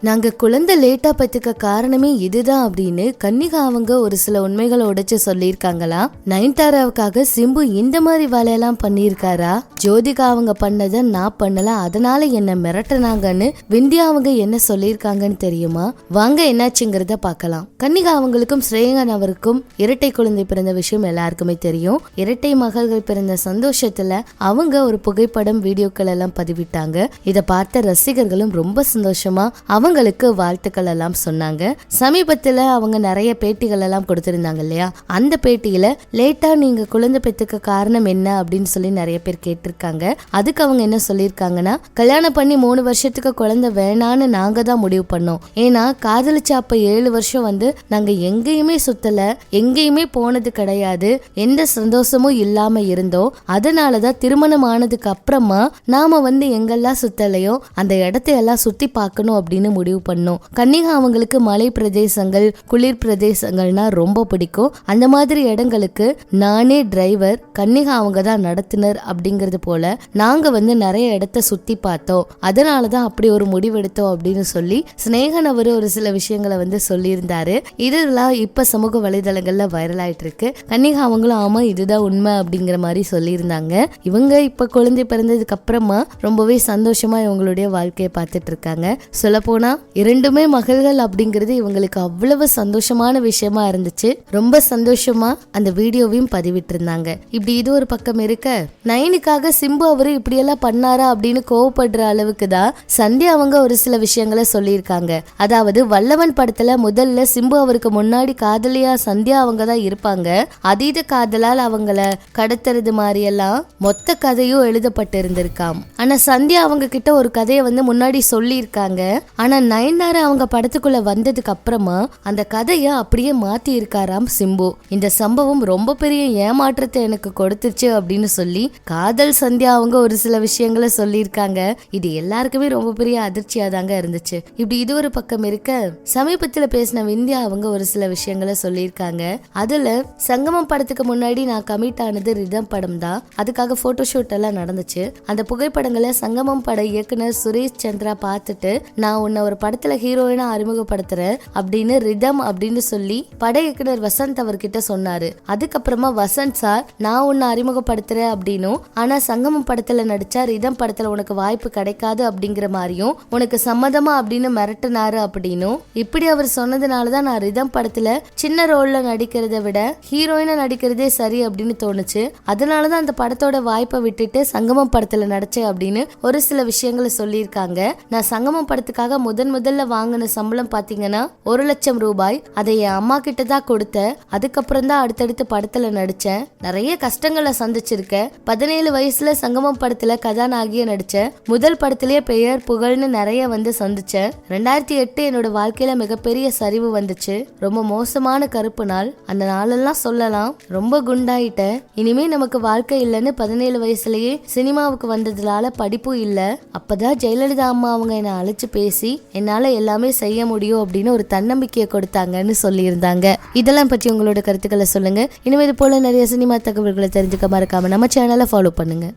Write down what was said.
நாங்க குழந்தை லேட்டா பத்துக்க காரணமே இதுதான் அப்படின்னு கன்னிகா அவங்க ஒரு சில உண்மைகளை உடைச்சு சொல்லியிருக்காங்களா? நயன்தாராவுக்காக சிம்பு இந்த மாதிரி வேலையெல்லாம் பண்ணியிருக்காரா? ஜோதிகா அவங்க பண்ணதை நான் பண்ணல அதனால என்ன மிரட்டுனாங்கன்னு விந்தியா அவங்க என்ன சொல்லியிருக்காங்கன்னு தெரியுமா? வாங்க என்னாச்சுங்கிறத பார்க்கலாம். கன்னிகா அவங்களுக்கும் ஸ்ரேயங்கன் அவருக்கும் இரட்டை குழந்தை பிறந்த விஷயம் எல்லாருக்குமே தெரியும். இரட்டை மகள்கள் பிறந்த சந்தோஷத்துல அவங்க ஒரு புகைப்படம் வீடியோக்கள் எல்லாம் பதிவிட்டாங்க. இதை பார்த்த ரசிகர்களும் ரொம்ப சந்தோஷமா அவங்களுக்கு வாழ்த்துக்கள் எல்லாம் சொன்னாங்க. சமீபத்துல அவங்க நிறைய பேட்டிகள் எல்லாம் கொடுத்திருந்தாங்க இல்லையா? அந்த பேட்டியில லேட்டா நீங்க குழந்தை பெத்துக்க காரணம் என்ன? அப்படின்னு சொல்லி நிறைய பேர் கேட்டிருக்காங்க. அதுக்கு அவங்க என்ன சொல்லியிருக்காங்கன்னா கல்யாணம் பண்ணி மூணு வருஷத்துக்கு குழந்தை வேணான்னு நாங்க தான் முடிவு பண்ணோம். ஏன்னா காதலிச்ச அப்ப ஏழு வருஷம் வந்து நாங்க எங்கேயுமே சுத்தல எங்கேயுமே போனது கிடையாது. எந்த சந்தோஷமும் இல்லாம இருந்தோம். அதனாலதான் திருமணம் ஆனதுக்கு அப்புறமா நாம வந்து எங்கெல்லாம் சுத்தலையோ அந்த இடத்தை எல்லாம் சுத்தி பார்க்கணும் அப்படின்னு முடிவு பண்ணோம். கன்னிகா அவங்களுக்கு மலை பிரதேசங்கள் குளிர் பிரதேசங்கள்னா ரொம்ப பிடிக்கும். அந்த மாதிரி இடங்களுக்கு நானே டிரைவர் கன்னிகா அவங்க தான் நடத்தினர் அப்படிங்கிறது போல நாங்க வந்து நிறைய இடத்த சுத்தி பார்த்தோம். அதனால தான் அப்படி ஒரு முடிவெடுத்தோம் அப்படின்னு சொல்லி ஸ்னேகன் அவர் ஒரு சில விஷயங்களை வந்து சொல்லியிருந்தாரு. இதெல்லாம் இப்ப சமூக வலைதளங்கள்ல வைரல் ஆயிட்டு இருக்கு கன்னிகா அவங்களும் ஆமா இதுதான் உண்மை அப்படிங்கிற மாதிரி சொல்லியிருந்தாங்க. இவங்க இப்ப குழந்தை பிறந்ததுக்கு அப்புறமா ரொம்பவே சந்தோஷமா இவங்களுடைய வாழ்க்கையை பார்த்துட்டு இருக்காங்க. சொல்ல போனா இரண்டுமே மகள்கள் அப்படிங்கிறது இவங்களுக்கு அவ்வளவு சந்தோஷமான விஷயமா இருந்துச்சு. ரொம்ப சந்தோஷமா அந்த வீடியோவையும் பதிவிட்டிருந்தாங்க. இப்படி இது ஒரு பக்கம் இருக்க நயனுக்காக சிம்பு அவரு இப்படியெல்லாம் பண்ணாரா அப்படின்னு கோவப்படுற அளவுக்கு தான் சந்தியா அவங்க ஒரு சில விஷயங்களை சொல்லியிருக்காங்க. அதாவது வல்லவன் படத்துல முதல்ல சிம்பு அவருக்கு முன்னாடி காதலியா சந்தியா அவங்க தான் இருப்பாங்க. அதீத காதலால் அவங்கள கடத்துறது மாதிரி எல்லாம் மொத்த கதையும் எழுதப்பட்டு இருந்திருக்காம் ஆனா சந்தியா அவங்க கிட்ட ஒரு கதையை வந்து முன்னாடி சொல்லியிருக்காங்க. ஆனா நயன்தாரா அவங்க படத்துக்குள்ள வந்ததுக்கு அப்புறமா அந்த கதையை அப்படியே மாத்தி இருக்காராம் சிம்பு. இந்த சம்பவம் ரொம்ப பெரிய ஏமாற்றத்தை எனக்கு கொடுத்துச்சு அப்படின்னு சொல்லி காதல் சந்தியா அவங்க ஒரு சில விஷயங்களை சொல்லியிருக்காங்க. இது எல்லாருக்குமே ரொம்ப பெரிய அதிர்ச்சியா தாங்க இருந்துச்சு. இப்படி இது ஒரு பக்கம் இருக்க சமீபத்துல பேசின விந்தியா அவங்க ஒரு சில விஷயங்களை சொல்லியிருக்காங்க. அதுல சங்கமம் படத்துக்கு முன்னாடி நான் கமிட் ஆனது ரிதம் படம் தான். அதுக்காக போட்டோ ஷூட் எல்லாம் நடந்துச்சு. அந்த புகைப்படங்களை சங்கமம் பட இயக்குனர் சுரேஷ் சந்திரா பார்த்துட்டு நான் உன்னை ஒரு படத்துல ஹீரோயினா அறிமுகப்படுத்துறேன் அப்படின்னு ரிதம் அப்படின்னு சொல்லி பட இயக்குனர் வசந்த் அவர்கிட்ட சொன்னாரு. அதுக்கப்புறமா வசந்த் சார் நான் உன்னை அறிமுகப்படுத்துறேன் அப்படின்னும் ஆனா சங்கமம் படத்துல நடிச்சா ரிதம் படத்துல உனக்கு வாய்ப்பு கிடைக்காது அப்படிங்கிற மாதிரியும் உனக்கு சம்மதமா அப்படின்னு மிரட்டினாரு அப்படின்னும். இப்படி அவர் சொன்னதுனாலதான் நான் ரிதம் படத்துல சின்ன ரோல்ல நடிக்கிறத விட ஹீரோயினா நடிக்கிறதே சரி அப்படின்னு தோணுச்சு. அதனாலதான் அந்த படத்தோட வாய்ப்பை விட்டுட்டு சங்கமம் படத்துல நடிச்சேன் அப்படின்னு ஒரு சில விஷயங்களை சொல்லியிருக்காங்க. நான் சங்கமம் படத்துக்காக முதன் முதல்ல வாங்கின சம்பளம் பாத்தீங்கன்னா ஒரு லட்சம் ரூபாய். அதை என் அம்மா கிட்ட தான் கொடுத்தேன் அதுக்கப்புறம் தான் அடுத்தடுத்து படத்துல நடிச்சேன். நிறைய கஷ்டங்களை சந்திச்சிருக்கேன் பதினேழு வயசுல சங்கமம் படத்துல கதாநாயகிய நடிச்சேன் முதல் படத்திலேயே பெயர் புகழ்னு நிறைய வந்து சந்திச்சேன். ரெண்டாயிரத்தி எட்டு என்னோட வாழ்க்கையில மிகப்பெரிய சரிவு வந்துச்சு. ரொம்ப மோசமான கருப்பு நாள். அந்த நாளெல்லாம் சொல்லலாம். ரொம்ப குண்டாயிட்டேன். இனிமே நமக்கு வாழ்க்கை இல்லைன்னு பதினேழு வயசுலயே சினிமாவுக்கு வந்ததுனால படிப்பும் இல்ல. அப்பதான் ஜெயலலிதா அம்மா அவங்க என்னை அழைச்சு பேசி என்னால் எல்லாமே செய்ய முடியும் அப்படின்னு ஒரு தன்னம்பிக்கையை கொடுத்தாங்கன்னு சொல்லியிருந்தாங்க. இதெல்லாம் பற்றி உங்களோட கருத்துக்களை சொல்லுங்கள் இனிமேல் போல் நிறைய சினிமா தகவல்களை தெரிஞ்சுக்க மறக்காமல் நம்ம சேனலை ஃபாலோ பண்ணுங்கள்